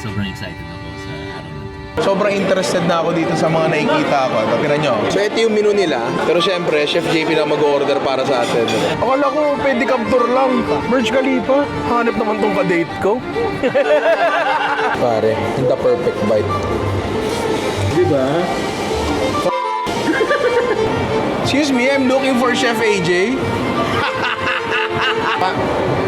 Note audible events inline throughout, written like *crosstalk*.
sobrang excited ako sa araw na to. Sobrang interested na ako dito sa mga nakikita ko. Ito, tira nyo. So, ito yung menu nila. Pero syempre, Chef JP na mag-order para sa atin. Akala ko, pwede tour lang. Merge Khalifa. Hanip naman tong ka-date ko. *laughs* Pare, the perfect bite. Di ba? *laughs* Excuse me, I'm looking for Chef AJ.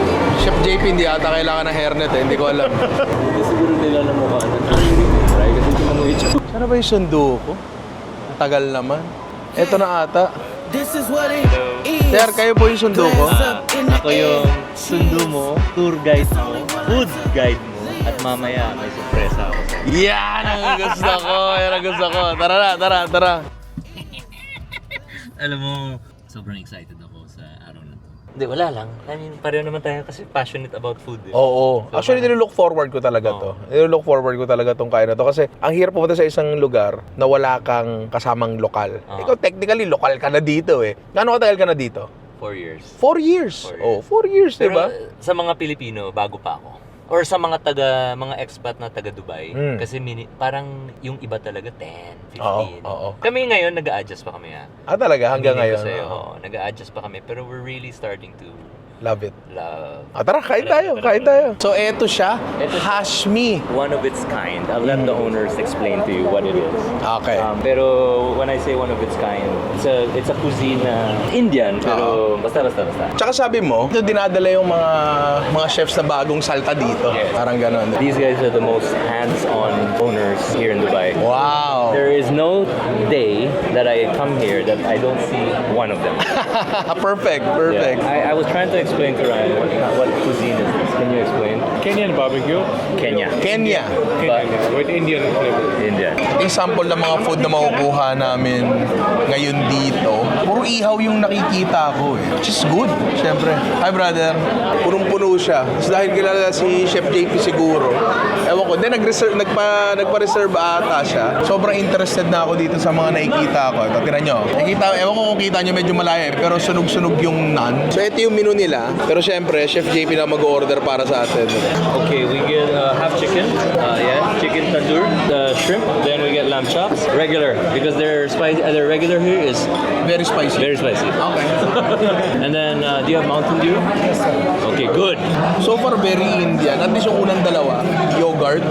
*laughs* Chef JP, hindi ata kailangan ng hairnet eh. Hindi ko alam. Hindi siguro nila na mukha na try kasi mo ito. Sana ba yung sundo ko? Ang tagal naman. Ito na ata. This is what it is. Sir, kayo po yung sundo ko? Ako yung sundo mo, tour guide mo, food guide mo, at mamaya may sorpresa ako sa'yo. Yan ang gusto ko. Yan ang gusto ko. Tara na, tara, tara. Alam mo, sobrang excited ako sa araw na to. Hindi, wala lang. I mean, pareho naman tayo kasi passionate about food eh. Oo. Actually, nilook forward ko talaga to. Nilook forward ko talaga tong kain na to. Kasi ang hirap pumunta sa isang lugar na wala kang kasamang lokal. Oo. Ikaw technically, lokal ka na dito eh. Gaano katagal ka na dito? Four years. Four years. Four Oh, four years, di Pero ba? sa mga Pilipino, bago pa ako. Or sa mga taga mga expat na taga Dubai Mm. kasi mini, parang yung iba talaga 10, 15. Oo, oo. Kami ngayon nag-a-adjust pa kami ha. Ah, talaga? Hanggang ko ngayon? sa'yo, Oo. oo. nag-a-adjust pa kami pero we're really starting to Love it. love Ah, tara, kain tayo, kain tayo. So, eto siya. Eto siya. Hashmi. one of its kind. I'll let the owners explain to you what it is. Okay. Um, pero when I say one of its kind, it's a it's a cuisine na Indian pero basta basta basta. Tsaka sabi mo, ito dinadala yung mga mga chefs na bagong salta dito. Yes. Parang ganon. These guys are the most hands-on owners here in Dubai. Wow. There is no day that I come here that I don't see one of them. perfect, *laughs* perfect. Yeah. I, I was trying to explain to Ryan what, what cuisine is this. Can you explain? Kenyan barbecue, Kenya. Kenya. But Kenyan with Indian flavor. India. Yung sample ng mga food na makukuha namin ngayon dito, puro ihaw yung nakikita ko eh. Which is good, syempre. Hi brother. Punong-puno siya. Tapos dahil kilala si Chef JP siguro, ewan ko, then nag-reserve, nagpa, nagpa-reserve ata siya. Sobrang interested na ako dito sa mga nakikita ko. Ito, tira nyo. Nakikita, ewan ko kung kita nyo medyo malayo eh, pero sunog-sunog yung naan. So ito yung menu nila. Pero syempre, Chef JP na mag-order para sa atin. Okay, we get uh, half chicken, uh, yeah, chicken tandoor, the shrimp. Then we get lamb chops, regular because their spicy. Uh, their regular here is Very spicy. very spicy. Okay. *laughs* and then uh, do you have Mountain Dew? Yes, sir. Okay, good. So far, very Indian. At least yung unang dalawa, yogurt.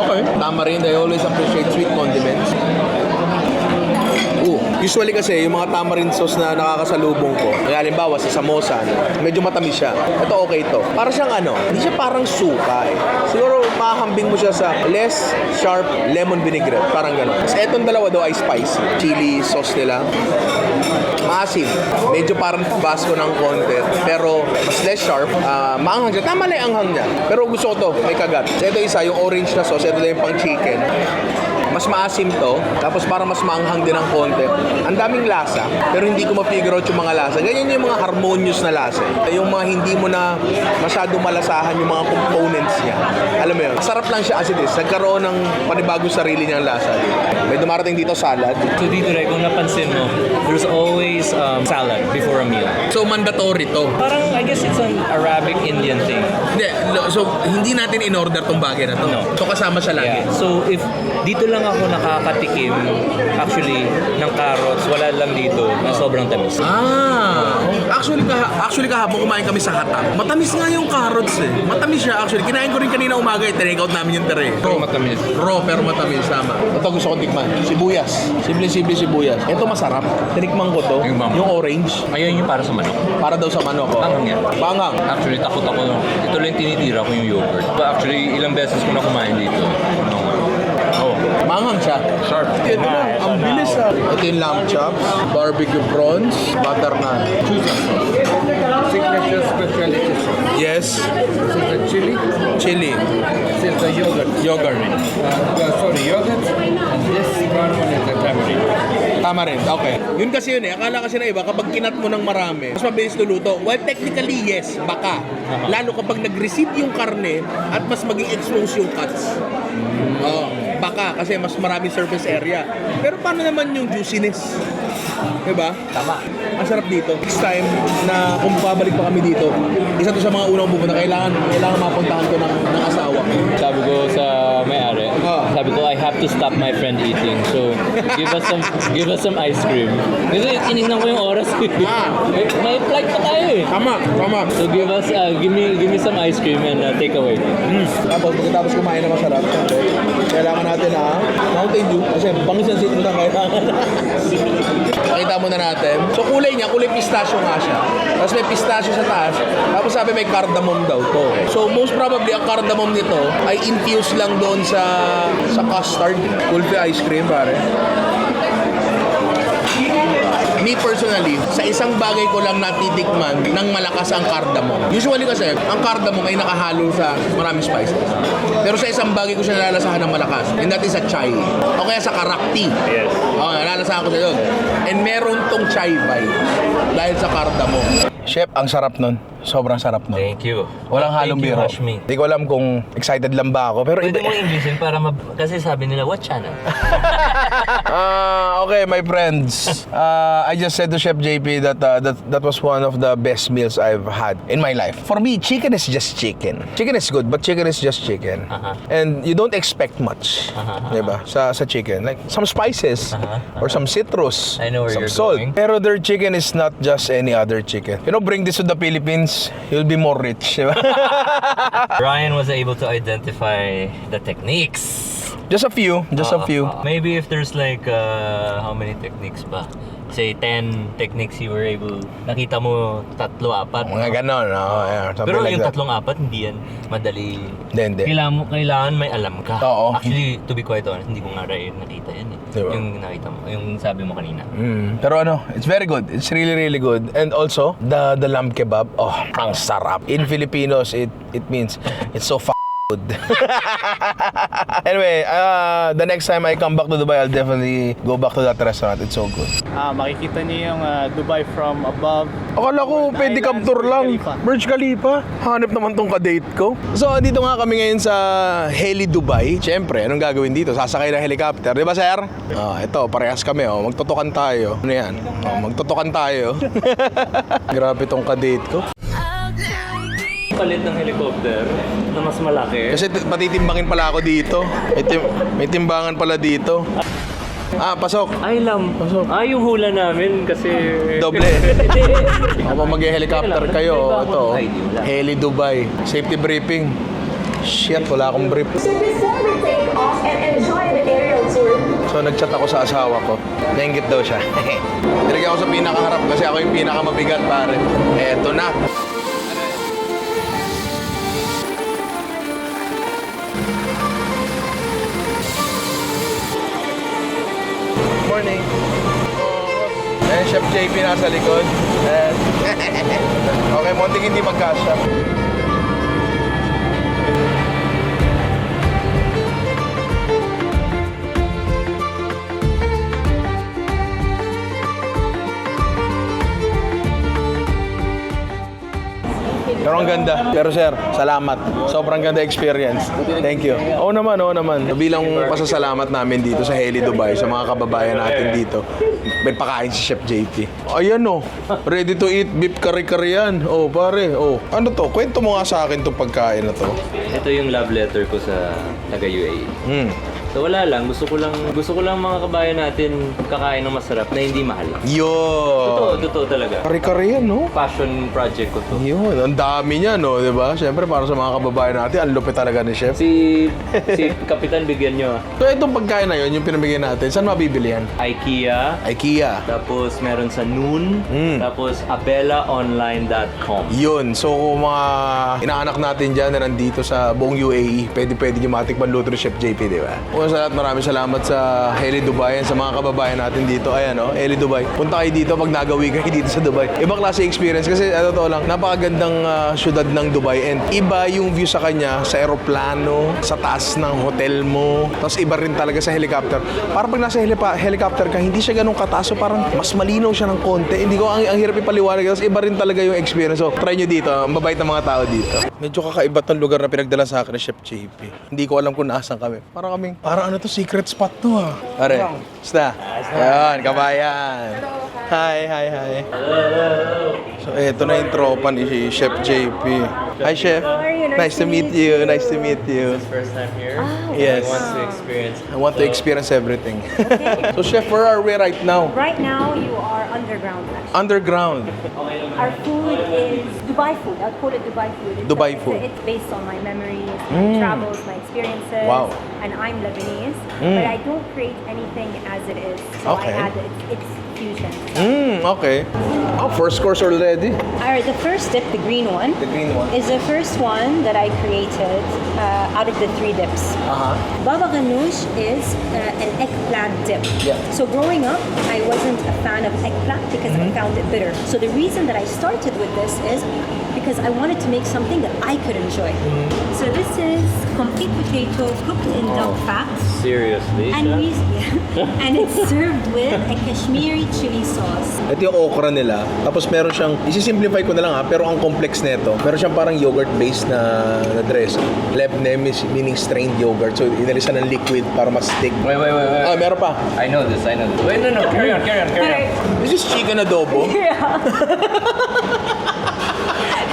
Okay. Tama rin. I always appreciate sweet condiments. Usually kasi yung mga tamarind sauce na nakakasalubong ko, halimbawa sa samosa, medyo matamis siya. Ito okay to. Para siyang ano, hindi siya parang suka eh. Siguro mahahambing mo siya sa less sharp lemon vinaigrette. Parang gano'n. Tapos etong dalawa daw ay spicy. Chili sauce nila. Maasim. Medyo parang basko ng konti. Pero mas less sharp. Ah, maanghang siya. Tama lang yung anghang niya. Pero gusto ko to. May kagat. So, ito isa, yung orange na sauce. Ito lang yung pang chicken. Mas maasim to. Tapos parang mas maanghang din ng konti. Ang daming lasa. Pero hindi ko ma-figure out yung mga lasa. Ganyan yung mga harmonious na lasa. eh. Yung mga hindi mo na masyado malasahan yung mga components niya. Alam mo yun. Masarap lang siya as it is. Nagkaroon ng panibagong sarili niyang lasa. May dumarating dito salad. So dito rin, kung napansin mo, there's always um, salad before a meal. So mandatory to. Parang, I guess it's an Arabic Indian thing. Hindi, so hindi natin in-order tong bagay na to. No. So kasama siya lagi. Yeah. So if dito lang ako nakakatikim actually ng carrots, wala lang dito na sobrang tamis. Ah, actually kaha actually kahapon kumain kami sa Hatam. Matamis nga yung carrots eh. Matamis siya actually. Kinain ko rin kanina umaga eh. Tinake out namin yung tere. Raw matamis. Raw pero matamis sama. Ito gusto ko tikman. Sibuyas. Simple-simple sibuyas. Ito masarap. Tinikman ko to. Yung. Yung orange. Ayun yung para sa manok. Para daw sa manok. oh. Panghang yan. Panghang. Actually, takot ako. Ito lang yung tinitira ko yung yogurt. But actually, ilang beses ko na kumain dito. Ano, Oh, Manghang siya. Sharp. Ito na. Ang bilis ah. Ito yung lamb chops, barbecue prawns, butter naan. Signature specialty. Yes. This is the chili. Chili. This is the yogurt. Yogurt. Uh, sorry, yogurt. And this one is the tamarind. Tama rin. Okay. Yun kasi yun eh. Akala kasi na iba, kapag kinat mo ng marami, mas mabilis luluto. Well, technically, yes. Baka. Lalo kapag nag-receive yung karne at mas maging exposed yung cuts. Oo. baka kasi mas maraming surface area. Pero paano naman yung juiciness? Diba? Tama. Ang sarap dito. Next time na kung babalik pa kami dito, isa to sa mga unang pupunta. Kailangan, kailangan mapuntahan ko ng, ng asawa ko. Sabi ko sa may-ari, Ah. sabi ko I have to stop my friend eating. So, give us some give us some ice cream. Kasi tinignan ko yung oras. eh. Ah. may, may flight pa tayo eh. Tama, tama. So give us uh, give me give me some ice cream and uh, take away. Tapos pagkatapos kumain na masarap, kailangan natin na Mountain Dew kasi bangis ang sit mo na kailangan. *laughs* Pakita muna natin. So kulay niya, kulay pistachio nga siya. Tapos may pistachio sa taas. Tapos sabi may cardamom daw to. So most probably ang cardamom nito ay infused lang doon sa sa custard. Kulfi ice cream pare. Me personally, sa isang bagay ko lang natitikman ng malakas ang cardamom. Usually kasi, ang cardamom ay nakahalo sa maraming spices. Pero sa isang bagay ko siya nalalasahan ng malakas. And that is sa chai. O kaya sa karakti. Yes. Oo, nalalasahan ko sa yun. And meron tong chai vibe dahil sa cardamom. Chef, ang sarap nun. Sobrang sarap nun. Thank you. Walang halong Thank you, biro. Hindi ko alam kung excited lang ba ako. Pero Pwede iba- mo Englishin para mab... Kasi sabi nila, what channel? *laughs* *laughs* Ah, okay, my friends. Uh, I just said to Chef JP that, uh, that that was one of the best meals I've had in my life. For me, chicken is just chicken. Chicken is good, but chicken is just chicken. Uh-huh. And you don't expect much, Uh-huh. 'di ba? Sa sa chicken, like some spices Uh-huh. or some citrus, I know where some you're salt. going. Pero their chicken is not just any other chicken. You know, bring this to the Philippines, you'll be more rich? *laughs* Ryan was able to identify the techniques. Just a few, just a Uh, few. uh, maybe if there's like, uh, how many techniques ba? Say 10 techniques you were able, nakita mo tatlo, apat. Mga ganon, oh, yeah, something Pero like yung that. tatlong apat, hindi yan madali. Hindi, hindi. Kailangan, mo, kailangan may alam ka. Oo. Actually, to be quite honest, hindi ko nga rin nakita yan eh. Diba? Yung nakita mo, yung sabi mo kanina. Mm. Pero ano, it's very good. It's really, really good. And also, the the lamb kebab, oh, ang sarap. In Filipinos, it it means it's so f-. *laughs* anyway, uh, the next time I come back to Dubai, I'll definitely go back to that restaurant. It's so good. Ah, makikita niyo yung ah, Dubai from above. Akala ko, pwede Islands, tour lang. Khalifa. Burj Khalifa. Hanap naman tong kadate ko. So, dito nga kami ngayon sa Heli Dubai. Siyempre, anong gagawin dito? Sasakay ng helicopter. Di ba, sir? Ah, ito, parehas kami. Oh. Magtutukan tayo. Ano yan? Oh, magtutukan tayo. *laughs* Grabe tong kadate ko. Palit ng helicopter na mas malaki. Kasi t- patitimbangin pala ako dito. May, tim- may timbangan pala dito. Ah, pasok. Ay, lam. Ah, yung hula namin kasi... Doble. *laughs* Ako mag-helicopter kayo. Ito, oh. Heli Dubai. Safety briefing. Shit, wala akong brief. So before we take off and enjoy the aerial tour, So nagchat ako sa asawa ko. Nainggit daw siya. *laughs* Dirigyan ako sa pinakaharap kasi ako yung pinakamabigat pare. Eto na. Morning. Eh, Chef JP nasa likod. Eh. *laughs* okay, monting hindi magkasya. Pero ang ganda. Pero sir, salamat. Sobrang ganda experience. Thank you. Oo naman, oo naman. Bilang pasasalamat namin dito sa Heli Dubai, sa mga kababayan natin dito, may pakain si Chef JP. Ayan oh, ready to eat beef kari-kari yan. Oh, pare. Oh, ano to? Kwento mo nga sa akin tong pagkain na to. Ito yung love letter ko sa taga-UAE. Hmm. So wala lang, gusto ko lang gusto ko lang mga kabayan natin kakain ng masarap na hindi mahal. Totoo, Yun. totoo talaga. Kari-kari yan, no? Passion project ko to. Yun, ang dami niya, no? Di ba? Siyempre, para sa mga kababayan natin, ang lupit talaga ni Chef. Si si Kapitan bigyan nyo ah. So, itong pagkain na yun, yung pinamigay natin, saan mabibili yan? IKEA, IKEA. tapos meron sa Noon, Mm. tapos abelaonline.com. Yun. So, kung mga inaanak natin dyan na nandito sa buong UAE, pwede-pwede nyo matikman luto ni Chef JP, di ba? Una sa lahat, maraming salamat sa Heli Dubai and sa mga kababayan natin dito. Ayan, no? Heli Dubai. Punta kayo dito pag nagawi kayo dito sa Dubai. Ibang klase experience kasi, ano to lang, napakagandang ah, syudad ng Dubai and iba yung view sa kanya sa aeroplano, sa taas ng hotel mo, tapos iba rin talaga sa helicopter. Parang pag nasa helipa- helicopter ka, hindi siya ganun kataas, so parang mas malinaw siya ng konti. Hindi ko, ang, ang hirap ipaliwanag, tapos iba rin talaga yung experience. So, try nyo dito, ang babait ng mga tao dito. Medyo kakaiba lugar na pinagdala sa akin ni Chef JP. Hindi ko alam kung naasan kami. Parang kaming Parang ano to, secret spot to ah. Pare, basta. Ayan, kabayan. Hi, hi, hi. So, eto na yung tropa ni Chef JP. Hi, Chef. How are you? Nice to meet you. Nice to meet you. First time here. Oh, Yes. Wants to experience. I want to experience everything. *laughs* so, Chef, where are we right now? Right now, you are underground. actually. Underground. Our food is Dubai food. I'd call it Dubai food. It's Dubai it's food. Mm. it's based on my memories, my travels, my experiences. Wow. And I'm Lebanese, Mm. but I don't create anything as it is. So Okay. I add it's, it's fusion. Mm, okay. Oh, first course already. All right, the first dip, the green one, The green one. is the first one that I created uh, out of the three dips. Uh-huh. Baba ganoush is uh, an eggplant dip. Yeah. So growing up, I wasn't a fan of eggplant because I found it bitter. So the reason that I started with this is because I wanted to make something that I could enjoy. So this is complete potato cooked in duck fat. Seriously. And we *laughs* and it's served with a Kashmiri chili sauce. Ito yung okra nila. Tapos meron siyang, isi-simplify ko na lang ha, pero ang complex nito. Meron siyang parang yogurt-based na, na dressing. Lebnem is meaning strained yogurt. So, inalisan ng liquid para mas stick. Wait, wait, wait, wait. Ah, meron pa. I know this. I know this. Wait, no, no. Carry on, carry on, carry on. *laughs* This is chicken adobo. *laughs*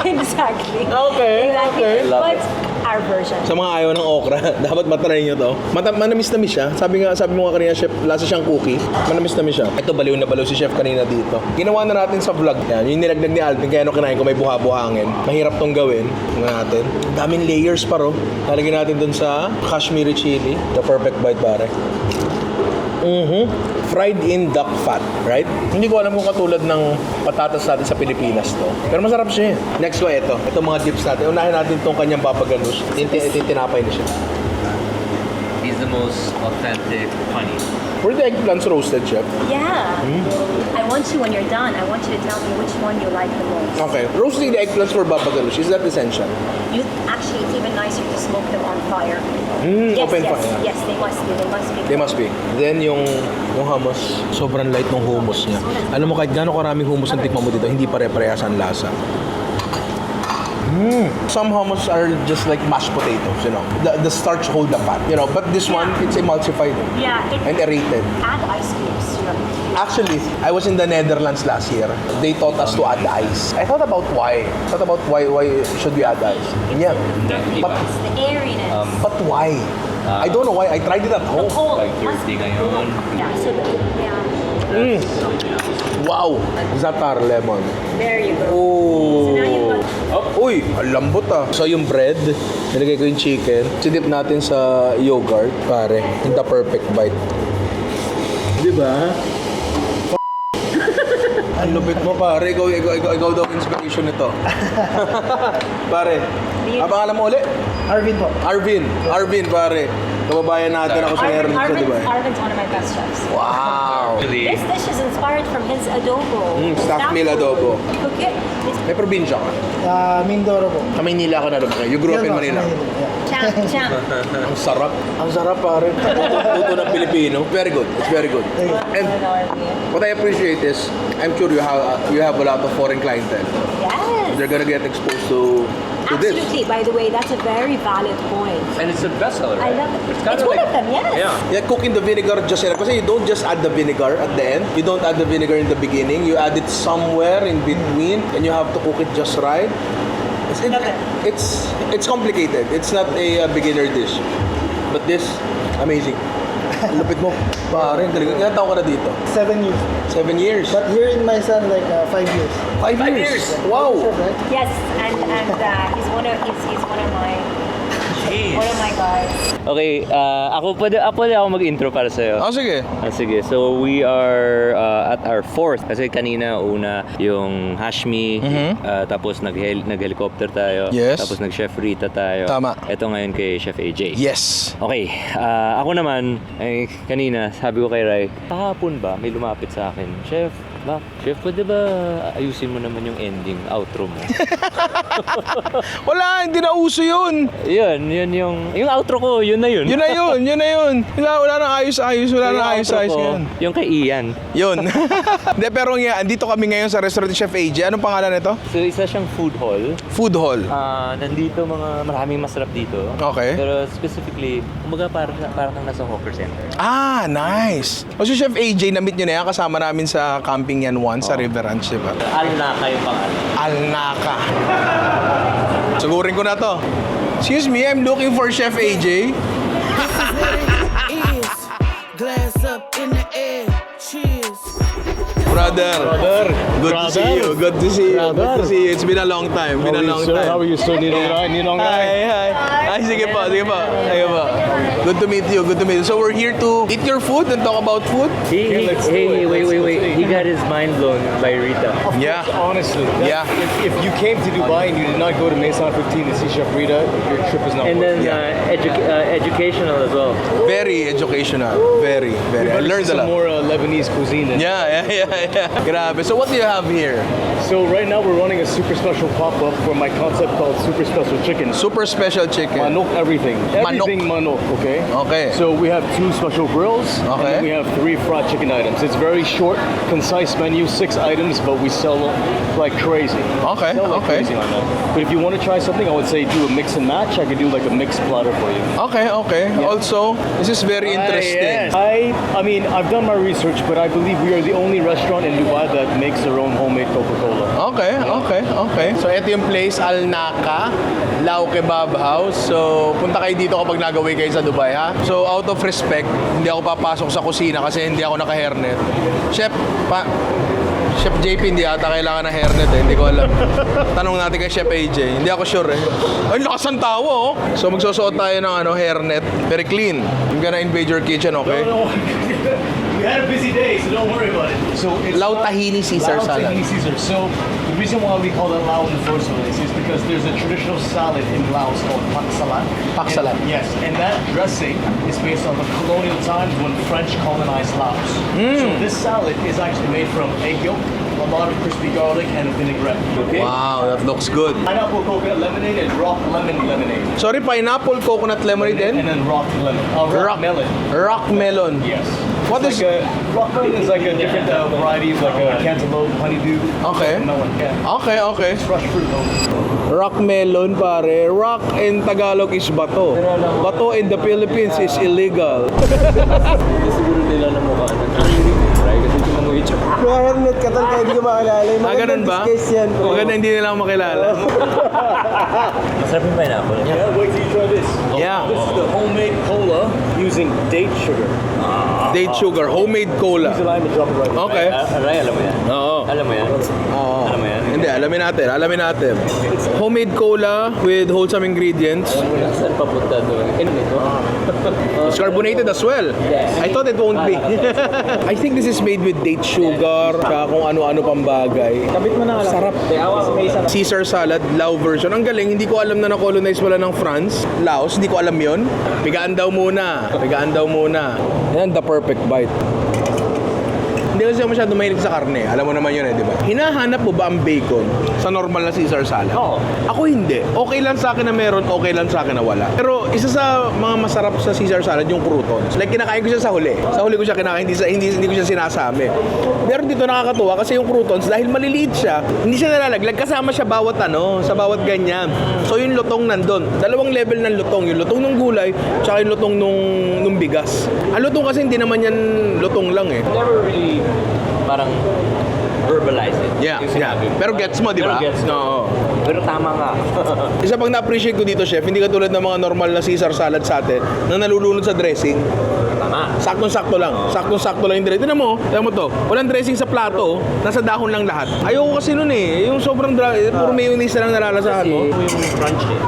*laughs* exactly. Okay, Exactly. okay. Love But our version. Sa mga ayaw ng okra, *laughs* dapat matry nyo to. Mata manamis namis siya. Sabi nga, sabi mo nga kanina, chef, lasa siyang cookie. Manamis namis siya. Ito, baliw na baliw si chef kanina dito. Ginawa na natin sa vlog yan. Yung nilagdag ni Alvin, kaya ano kinain ko may buha-buhangin. Mahirap tong gawin. Tingnan natin. Daming layers pa ro. Lalagyan natin dun sa Kashmiri chili. The perfect bite, pare. Mhm. Fried in duck fat, right? Hindi ko alam kung katulad ng patatas natin sa Pilipinas to. Pero masarap siya. eh. Next one, ito. Ito mga dips natin. Unahin natin itong kanyang papaganus. Tinti- Tintinapay na siya. The most authentic honey. Were the eggplants roasted, chef? Yeah. I want you when you're done. I want you to tell me which one you like the most. Okay. Roasting the eggplants for baba ganoush, is that essential? You actually, it's even nicer to smoke them on fire. Mm, yes, open yes, fire. yes. They must be. They must be. They must be. Then yung yung hummus, sobrang light ng hummus niya. Alam mo kahit gaano karaming hummus ang tikman mo dito, hindi pare-parehas ang lasa. Mm. Some hummus are just like mashed potatoes, you know. The, the starch hold the fat, you know. But this one, it's emulsified Yeah. It, and aerated. add ice cubes. You know. Actually, I was in the Netherlands last year. They taught us to add ice. I thought about why. I thought about why why should we add ice. Yeah. But It's the airiness. Um, but why? I don't know why. I tried it at the home. whole. Like must thirsty be- ngayon. Yeah. So the, yeah. Wow! Zatar lemon. There you go. Oh. So now you've got. Uy, ang lambot ah. So yung bread, nilagay ko yung chicken. Sidip natin sa yogurt, pare. Yung the perfect bite. Di ba? *laughs* Ang lupit mo pare, ikaw, ikaw, ikaw, ikaw daw inspiration nito. *laughs* pare, ang pangalan mo ulit? Arvin po. Arvin. Arvin pare. Kababayan natin ako sa Arvin, Meron di Arvin's, ba? Arvin's one of my best chefs. Wow! Really? This dish is inspired from his adobo. Mm, staff meal adobo. Cook it. It's May probinsya ka. Uh, Mindoro po. Sa Maynila ako na lumaki. You grew up in Manila. champ, champ. *laughs* Ang sarap. Ang sarap pare. *laughs* Tuto ng Pilipino. Very good. It's very good. And what I appreciate is, I'm sure you have you have a lot of foreign clientele. Yes. They're gonna get exposed to to this. Absolutely. By the way, that's a very valid point. And it's a bestseller. I right? love it. It's kind It's of one like of them, yes. Yeah. Yeah, cooking the vinegar just enough. Kasi you don't just add the vinegar at the end. You don't add the vinegar in the beginning. You add it somewhere in between, and you have to cook it just right. It's it, it's, it's complicated. It's not a, uh, beginner dish. But this, amazing. Ang *laughs* Lupit mo. Pare, ang galing. Ilan taon ka na dito? Seven years. Seven years. But here in my son, like uh, five years. Five, Five years. years. Wow. Yes, and and uh, he's one of he's, he's one of my one of my guys. Okay, uh, ako pwede, ako pwede ako mag-intro para sa'yo. Oh, sige. Ah, sige, so we are uh, at our fourth. Kasi kanina una yung Hashmi, uh, tapos nag nag-helicopter tayo. Yes. Tapos nag-chef Rita tayo. Tama. Ito ngayon kay Chef AJ. Yes. Okay, ah, ako naman, ay, kanina, sabi ko kay Rai, kahapon ba, may lumapit sa akin, Chef, Bak, chef, pwede ba ayusin mo naman yung ending, outro mo? *laughs* Wala, hindi na uso yun. yun, yun yung... Yung outro ko, yun na yun. Yun na yun, yun na yun. Wala, wala nang ayos-ayos, wala nang ayos-ayos yan. Yung kay Ian. Yun. *laughs* Hindi, pero nga, andito kami ngayon sa restaurant ni Chef AJ. Anong pangalan nito? So, isa siyang food hall. Food Hall. Ah, nandito mga maraming masarap dito. Okay. Pero specifically, kumbaga parang parang nasa hawker center. Ah, nice. O si Chef AJ, na-meet nyo na yan. Kasama namin sa camping yan once sa Oh. River Ranch, di ba? Alnaka yung pangalan. Alnaka. Sugurin ko na to. Excuse me, I'm looking for Chef AJ. is. Glass up in the air. Cheers. Brother. Brother. Good to see you. Good to see you. Good to see you. It's been a long time. Been a long time. How are you, sir? Ninong Rai? Ninong Hi, hi. Ay, sige po, sige po. Sige po. Good to meet you, good to meet you. So we're here to eat your food and talk about food? He, he, let's do hey, it. wait, Let's- wait, wait. let's He got his mind blown by Rita. Yeah. Honestly, that- Yeah. If, if you came to Dubai and you did not go to Maison 15 to see Chef Rita, your trip is not And worth then it. uh, edu- uh, educational as well. Very educational. Very, very. I Better learned a some lot. more uh, Lebanese cuisine. then. Yeah, yeah, yeah, yeah. Grabe. So what do you have here? So right now we're running a super special pop-up for my concept called Super Special Chicken. Super special chicken. Manok everything. Everything manok, okay? Okay. So we have two special grills, Okay. then we have three fried chicken items. It's very short, concise menu, six items, but we sell like crazy. Okay, Sell like okay. crazy on that. But if you want to try something, I would say do a mix and match. I could do like a mixed platter for you. Okay, okay. Also, this is very ah, interesting. I, I mean, I've done my research, but I believe we are the only restaurant in Dubai that makes their own homemade Coca-Cola. Okay, okay, okay. So, ito yung place, Al Naka, Lao Kebab House. So, punta kayo dito kapag nagaway kayo sa Dubai, ha? So, out of respect, hindi ako papasok sa kusina kasi hindi ako naka-hairnet. Chef, pa... Chef JP, hindi ata kailangan ng hairnet eh. Hindi ko alam. *laughs* Tanong natin kay Chef AJ. Hindi ako sure eh. Ay, lakas ng tawa oh. So, magsusuot tayo ng ano, hairnet. Very clean. I'm gonna invade your kitchen, okay? We had a busy day, so don't worry about it. So it's Lao Tahini Caesar Lao salad. Tahini Caesar. So the reason why we call it Lao in the first place is because there's a traditional salad in Laos called pak salat. Pak And- yes, and that dressing is based on the colonial times when French colonized Laos. So this salad is actually made from egg yolk, a lot of crispy garlic, and a vinaigrette. Okay. Wow, that looks good. Pineapple coconut lemonade and rock lemon lemonade. Sorry, pineapple coconut lemonade And din? then rock lemon. Uh, rock, melon. Rock melon. Yes. What it's is- like a rock melon is like a different uh, variety of like a cantaloupe, honeydew. Okay. Melon. Yeah. Okay, okay. Fresh fruit though. Rock melon, pare. Rock in Tagalog is bato. Bato in the Philippines is illegal. Siguro nila na mukha na. Naka-helmet ka tal, kaya hindi ko makilala. Yung Ah, ganun ba? disguise yan. Maganda hindi nila ako makilala. *laughs* Masarap yung pineapple. Yeah, wait till you try this. Yeah. This is the homemade cola using date sugar. Date sugar, homemade cola. A right. Okay. Aray, alam mo yan. Oo. Alam mo yan. Oo. Alam mo yan. Hindi, alamin natin. Alamin natin. Homemade cola with wholesome ingredients. Saan papunta doon? Ano ito? It's carbonated as well. I thought it won't be. *laughs* I think this is made with date sugar, tsaka kung ano-ano pang bagay. Kabit mo na lang. Sarap. Caesar salad, Lao version. Ang galing, hindi ko alam na na-colonize pala ng France. Laos, hindi ko alam yon. Pigaan daw muna. Pigaan daw muna. Yan, the perfect bite. Hindi kasi ako masyado mahilig sa karne. Alam mo naman yun eh, di ba? Hinahanap mo ba ang bacon sa normal na Caesar salad? Oo. Ako hindi. Okay lang sa akin na meron, okay lang sa akin na wala. Pero isa sa mga masarap sa Caesar salad yung croutons. Like kinakain ko siya sa huli. Sa huli ko siya kinakain, hindi, sa, hindi, hindi ko siya sinasami. Pero dito nakakatuwa kasi yung croutons dahil maliliit siya, hindi siya nalalaglag kasama siya bawat ano, sa bawat ganyan. So yung lutong nandun. Dalawang level ng lutong. Yung lutong ng gulay, tsaka yung lutong nung, nung bigas. Ang lutong kasi hindi naman yan lutong lang eh. Never really parang verbalize it. Yeah, Yung yeah. sinabi mo. Pero gets mo, di ba? Pero gets mo. Oo. Pero tama nga. *laughs* Isa pang na-appreciate ko dito, chef, hindi katulad ng mga normal na Caesar salad sa atin na nalulunod sa dressing. tama. Saktong-sakto lang. Saktong-sakto lang yung dressing. Tignan mo, tignan mo to. Walang dressing sa plato, nasa dahon lang lahat. Ayoko kasi nun eh. Yung sobrang dra- puro mayonnaise na lang nalalasahan mo. Kasi yung crunch eh.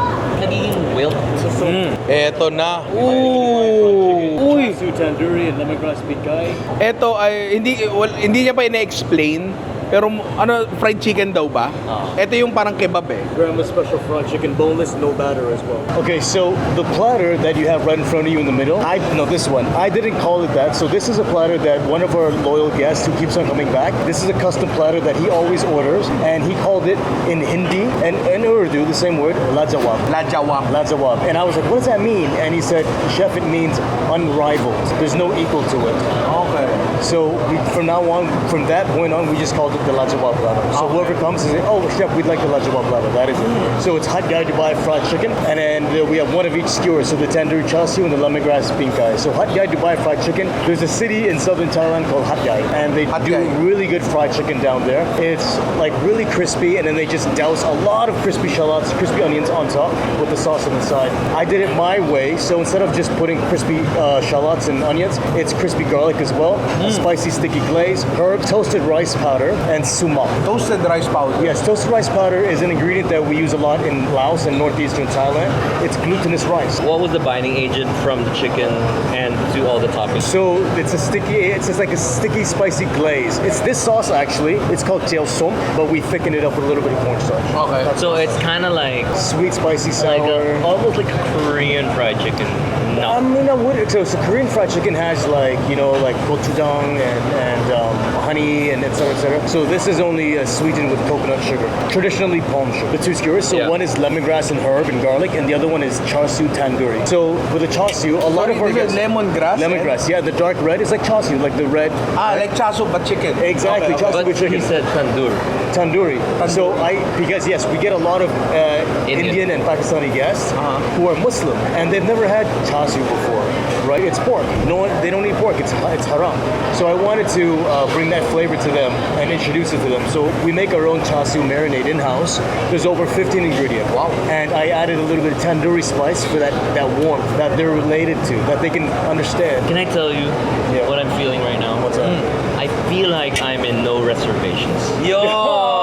So, Mm. Eto na. Ooh. Uy. Su tandoori and lemongrass bigay. Eto ay hindi well, hindi niya pa ina-explain Pero ano, fried chicken daw ba? Ito yung parang kebab eh. Grandma's special fried chicken, boneless, no batter as well. Okay, so the platter that you have right in front of you in the middle, I no this one. I didn't call it that. So this is a platter that one of our loyal guests who keeps on coming back. This is a custom platter that he always orders, and he called it in Hindi and in Urdu the same word, lajawab. Lajawam. Lajawab. And I was like, what does that mean? And he said, chef, it means unrivaled. There's no equal to it. Okay. So we, from now on, from that point on, we just called it the Lajawab platter. So whoever comes and says, "Oh, chef, we'd like the Lajawab platter," that is it. So it's hot guy Dubai fried chicken, and then we have one of each skewer. So the tandoori char siu and the lemongrass pink guy. So hot guy Dubai fried chicken. There's a city in southern Thailand called Hat Yai, and they Hat do Yai. really good fried chicken down there. It's like really crispy, and then they just douse a lot of crispy shallots, crispy onions on top with the sauce on the side. I did it my way, so instead of just putting crispy uh, shallots and onions, it's crispy garlic as well, spicy sticky glaze, herb, toasted rice powder, and sumac. Toasted rice powder. Yes, toasted rice powder is an ingredient that we use a lot in Laos and northeastern Thailand. It's glutinous rice. What was the binding agent from the chicken and to all the toppings? So it's a sticky, it's just like a sticky, spicy glaze. It's this sauce actually. It's called tail som, but we thicken it up with a little bit of cornstarch. Okay. So it's kind of like Sweet, spicy, like sour. a, almost like a Korean fried chicken. No. I mean, I would. So, so Korean fried chicken has like you know like gochujang and and um, honey and etc. cetera, et cetera. So this is only uh, sweetened with coconut sugar, traditionally palm sugar. The two skewers. So Yeah. one is lemongrass and herb and garlic, and the other one is char siu tandoori. So with the char siu, a lot Sorry, of our guests- lemongrass? Lemongrass, yeah. The dark red is like char siu, like the red. Ah, like chaso but chicken. Exactly, Okay, char siu but with chicken. he said tandoor. Tandoori. So I, because yes, we get a lot of uh, Indian. Indian. and Pakistani guests who are Muslim and they've never had char siu before, right? It's pork. No one, they don't eat pork. It's it's haram. So I wanted to uh, bring that flavor to them and introduce it to them. So we make our own char siu marinade in house. There's over 15 ingredients. Wow. And I added a little bit of tandoori spice for that that warmth that they're related to, that they can understand. Can I tell you Yeah. what I'm feeling right now? What's that? I feel like I'm in no reservations. Yo!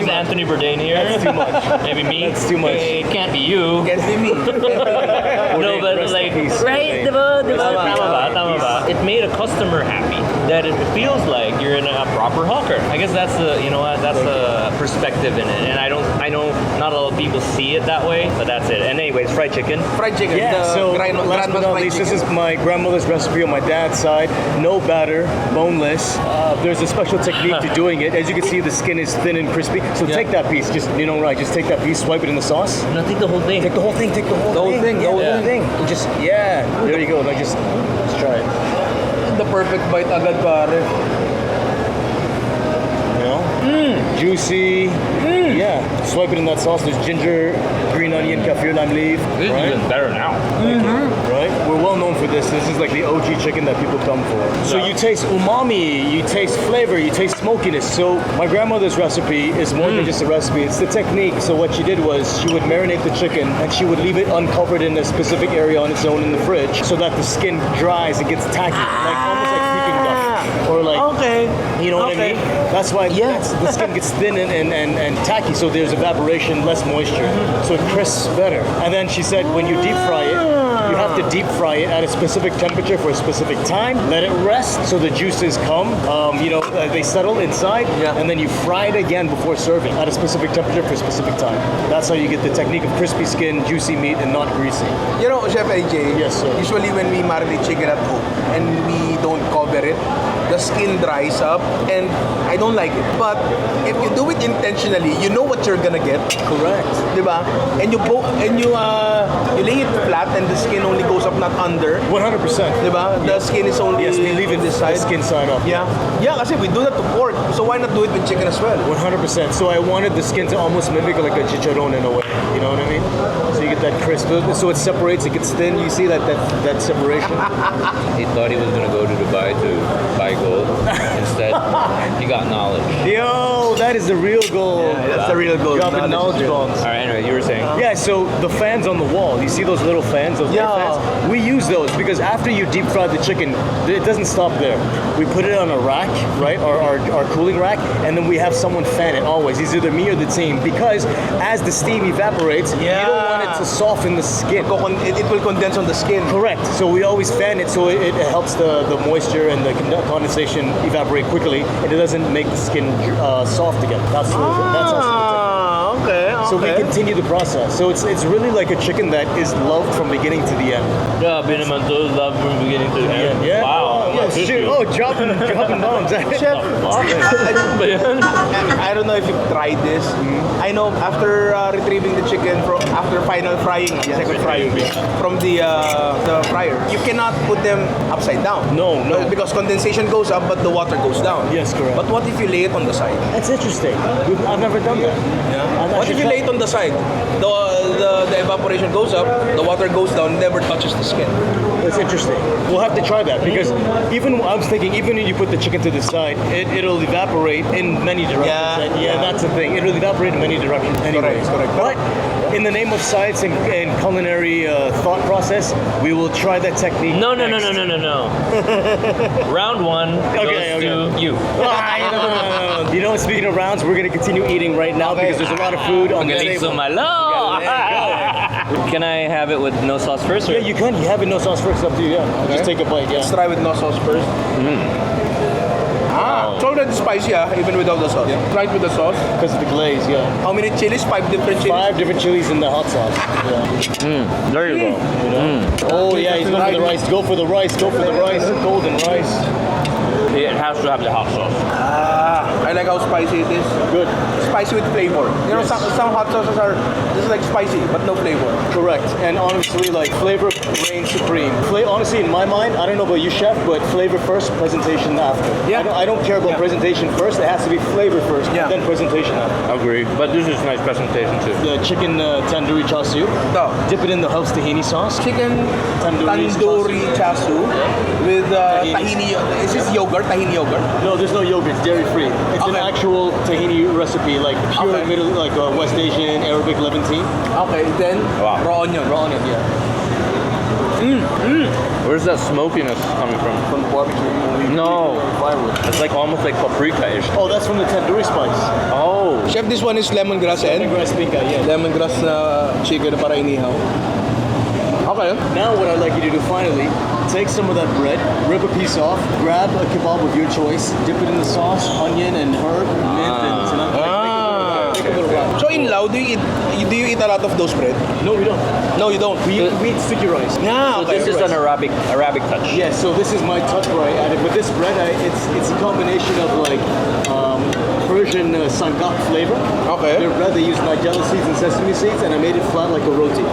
Who's Anthony Bourdain here. That's too much. Maybe me. That's too much. It can't be you. Can't be me. no, but Rest like, right? Diba, diba, Tama, tama ba, tama ba? It made a customer happy. That it feels like you're in a proper hawker. I guess that's the, you know what, that's the perspective in it. And I don't, I know not a lot of people see it that way, but that's it. And anyways, fried chicken. fried chicken. Yeah, the so grand- last but not fried least, this is my grandmother's recipe on my dad's side. No batter, boneless. Uh, there's a special technique to *laughs* doing it. As you can see, the skin is thin and crispy. So Yeah. take that piece, just you know, right? Just take that piece, swipe it in the sauce. No, take the whole thing. Take the whole thing. Take the whole, The whole thing, the Yeah, whole the whole thing. And Just yeah. There you go. Like just let's try it. The perfect bite agad pare. You know, mm. juicy. Mm. Yeah. Swipe it in that sauce. There's ginger, green onion, kaffir lime leaf. This right? is even better now. right? We're well known for this. Is like the OG chicken that people come for. So Yeah. you taste umami, you taste flavor, you taste smokiness. So my grandmother's recipe is more than mm. just a recipe; it's the technique. So what she did was she would marinate the chicken and she would leave it uncovered in a specific area on its own in the fridge, so that the skin dries and gets tacky, like almost like ah. Peking duck, or like Okay. you know what I mean? That's why that's, the skin gets thin and, and, and, and tacky, so there's evaporation, less moisture. Mm-hmm. So it crisps better. And then she said when you deep fry it, have to deep fry it at a specific temperature for a specific time. Let it rest so the juices come, um, you know, uh, they settle inside. Yeah. And then you fry it again before serving at a specific temperature for a specific time. That's how you get the technique of crispy skin, juicy meat, and not greasy. You know, Chef AJ, Yes, sir. usually when we marinate chicken at home and we don't cover it, the skin dries up and I don't like it. But if you do it intentionally, you know what you're gonna get. Correct. Diba? And you bo- and you uh you lay it flat and the skin only goes up not under. 100%. Diba? The skin is only Yes, we leave it on this the side. skin side up. Yeah. Yeah, kasi we do that to pork. So why not do it with chicken as well? 100%. So I wanted the skin to almost mimic like a chicharron in a way. You know what I mean? So you get that crisp. So it separates. It gets thin. You see that that, that separation. *laughs* He thought he was gonna go to Dubai to buy gold. Instead, he got knowledge. Yo, that is the real goal. that's the real goal. Dropping Knowledge is knowledge real. bombs. All right. Anyway, you were saying. Yeah, so the fans on the wall, you see those little fans, those Yeah. fans? We use those because after you deep fry the chicken, it doesn't stop there. We put it on a rack, right, our, our, our cooling rack, and then we have someone fan it always. It's either me or the team because as the steam evaporates, yeah. you don't want it to soften the skin. It, it will condense on the skin. Correct. So we always fan it so it, it helps the, the moisture and the condensation evaporate quickly, and it doesn't make the skin uh, soft again. That's that's also the technique. Ah, okay, So we continue the process. So it's it's really like a chicken that is loved from beginning to the end. Yeah, been in those love from beginning to the end. Yeah. Wow. Oh, yeah, shit. Oh, dropping dropping bombs. Chef, Man. *laughs* I don't know if you've tried this. I know after uh, retrieving the chicken from after final frying, second frying from the uh, the fryer, you cannot put them upside down. No, no. Because condensation goes up, but the water goes down. Yes, correct. But what if you lay it on the side? That's interesting. We've, I've never done that. I've What if you lay it on the side? The, the the evaporation goes up, the water goes down, never touches the skin. That's interesting. We'll have to try that because even I was thinking, even if you put the chicken to the side, it, it'll evaporate in many directions. Yeah, And yeah, yeah. that's the thing. It'll evaporate in many directions anyway. correct. But in the name of science and, and culinary uh, thought process, we will try that technique. No, no, no, next. no, no, no, no. *laughs* Round one Okay, goes okay. to you. *laughs* Ah, no, no, no, no. You know, speaking of rounds, we're gonna continue eating right now because there's a lot of food on the Galito table. malo. Can I have it with no sauce first? Or? Yeah, you can. You have it no sauce first. Up to you. Yeah. Just take a bite. Yeah. Let's try with no sauce first. Ah, it's already spicy, ah, even without the sauce. Try it with the sauce. Because of the glaze. Yeah. How many chilies? Five different chilies. Five different chilies in the hot sauce. Yeah. Mm, there you go. Oh yeah, he's going for the rice. Go for the rice. Go for the rice. Golden rice. Yeah it has to have the hot sauce. Ah, I like how spicy it is. Good. Spicy with flavor. You know, some, some hot sauces are just like spicy, but no flavor. Correct. And honestly, like flavor reigns supreme. Fla- honestly, in my mind, I don't know about you, chef, but flavor first, presentation after. Yeah. I don't, I don't care about Yeah. presentation first. It has to be flavor first, Yeah. then presentation after. Agree. But this is nice presentation too. The chicken uh, tandoori char siu. No. Dip it in the house tahini sauce. Chicken Tandoori tandoori chasu with uh, Tahini. tahini. Is this yogurt? Tahini yogurt? No, there's no yogurt. It's dairy free. It's an actual tahini recipe, like pure Okay. middle, like uh, West Asian, Arabic, Levantine. Okay, then Wow. raw onion. Raw onion, yeah. Where's that smokiness coming from? From barbecue. No. Firewood. It's like almost like paprika-ish. Oh, that's from the tandoori spice. Oh. Chef, this one is lemongrass and Lemongrass pinka, yeah. lemongrass na chicken para inihaw. Okay. Now what I'd like you to do finally, take some of that bread, rip a piece off, grab a kebab of your choice, dip it in the sauce, onion and herb, mint and cinnamon. Ah. Make a little wrap. So in Lao, do you eat do you eat a lot of those bread? No, we don't. No, you don't. We, we eat sticky rice. Yeah, So this is an Arabic Arabic touch. Yeah, so this is my touch where I added, but this bread, I, it's it's a combination of like um, Persian uh, sangak flavor. Okay. Their bread, they use nigella seeds and sesame seeds, and I made it flat like a roti.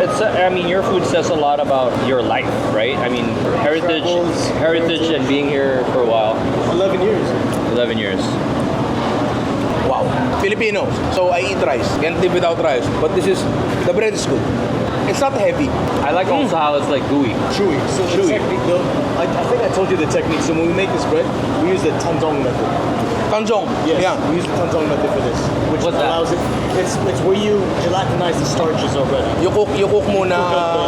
It's uh, I mean your food says a lot about your life, right? I mean heritage Travels, heritage and being here for a while. 11 years. 11 years. Wow. Filipino. So I eat rice. Can't live without rice. But this is the bread is good. It's not heavy. I like also how it's like gooey. Chewy. So Chewy. technique, the, I, I think I told you the technique. So when we make this bread, we use the tanzong method. Tanjong. Yes, Yeah. we use the tanzong method for this, which What's that? allows it. It's it's where you gelatinize the starches already. You cook you cook muna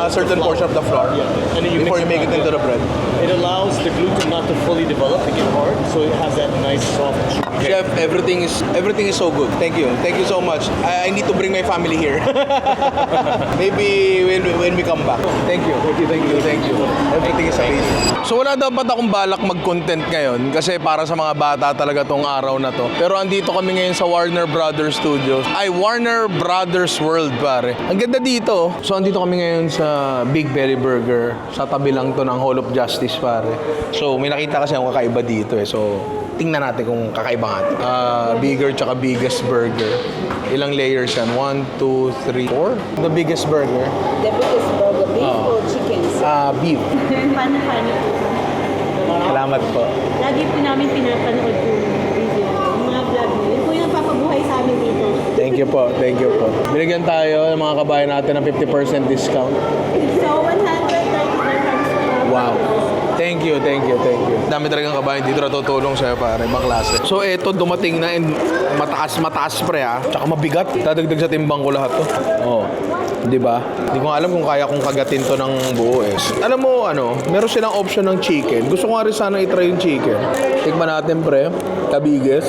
a certain portion of the flour. Yeah, and then you before you make it back, into yeah. the bread. It allows the gluten not to fully develop to get hard, so it has that nice soft. Chewy- Chef, everything is everything is so good. Thank you. Thank you so much. I, I need to bring my family here. *laughs* Maybe when when we come back. Thank you. Thank you. Thank you. Thank you. Everything is amazing. So wala dapat akong balak mag-content ngayon kasi para sa mga bata talaga tong araw na to. Pero andito kami ngayon sa Warner Brothers Studios. Ay, Warner Brothers World pare. Ang ganda dito. So andito kami ngayon sa Big Berry Burger. Sa tabi lang to ng Hall of Justice pare. So may nakita kasi akong kakaiba dito eh. So tingnan natin kung kakaiba nga to. Ah, bigger tsaka biggest burger. Ilang layers yan? One, two, three, four? The biggest burger. The biggest burger, beef Oh. or chickens? Ah, beef. *laughs* Paano paano po? Salamat po. Lagi po namin pinapanood yung video, yung mga vlog. Yun po yung papabuhay sa amin dito. Thank you po. Thank you po. Binigyan tayo ng mga kabayan natin ng 50% discount. *laughs* So, 130 dirhams per Wow. Thank Thank you, thank you, thank you. Dami talagang kabayan dito natutulong sa'yo pare, ibang klase. So eto, dumating na and mataas, mataas pre ha. Tsaka mabigat. Dadagdag sa timbang ko lahat to. Oh. Di ba? Hindi ko nga alam kung kaya kong kagatin to ng buo eh. Alam mo, ano, meron silang option ng chicken. Gusto ko nga rin sana itry yung chicken. Tikman natin, pre. Tabiges.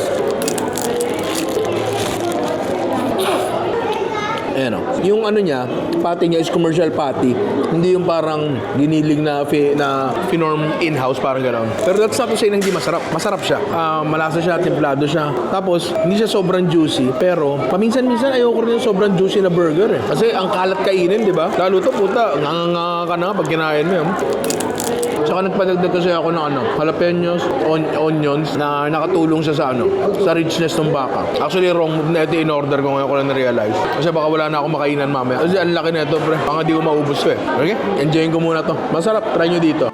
Ayan o. Yung ano niya, patty niya is commercial patty. Hindi yung parang giniling na fi, na finorm in-house, parang gano'n. Pero that's not to say na hindi masarap. Masarap siya. Ah, malasa siya, templado siya. Tapos, hindi siya sobrang juicy. Pero, paminsan-minsan ayoko rin yung sobrang juicy na burger eh. Kasi ang kalat kainin, di ba? Lalo to, puta, nganga ka na pag kinain mo yun. Tsaka nagpadagdag kasi ako ng ano, jalapenos, on, onions na nakatulong siya sa ano, sa richness ng baka. Actually, wrong move na ito in-order ko ngayon ko lang na-realize. Kasi baka wala na ako makainan mamaya. Kasi ang laki na ito, pre. Baka di ko maubos ko eh. Okay? Enjoyin ko muna to. Masarap. Try nyo dito.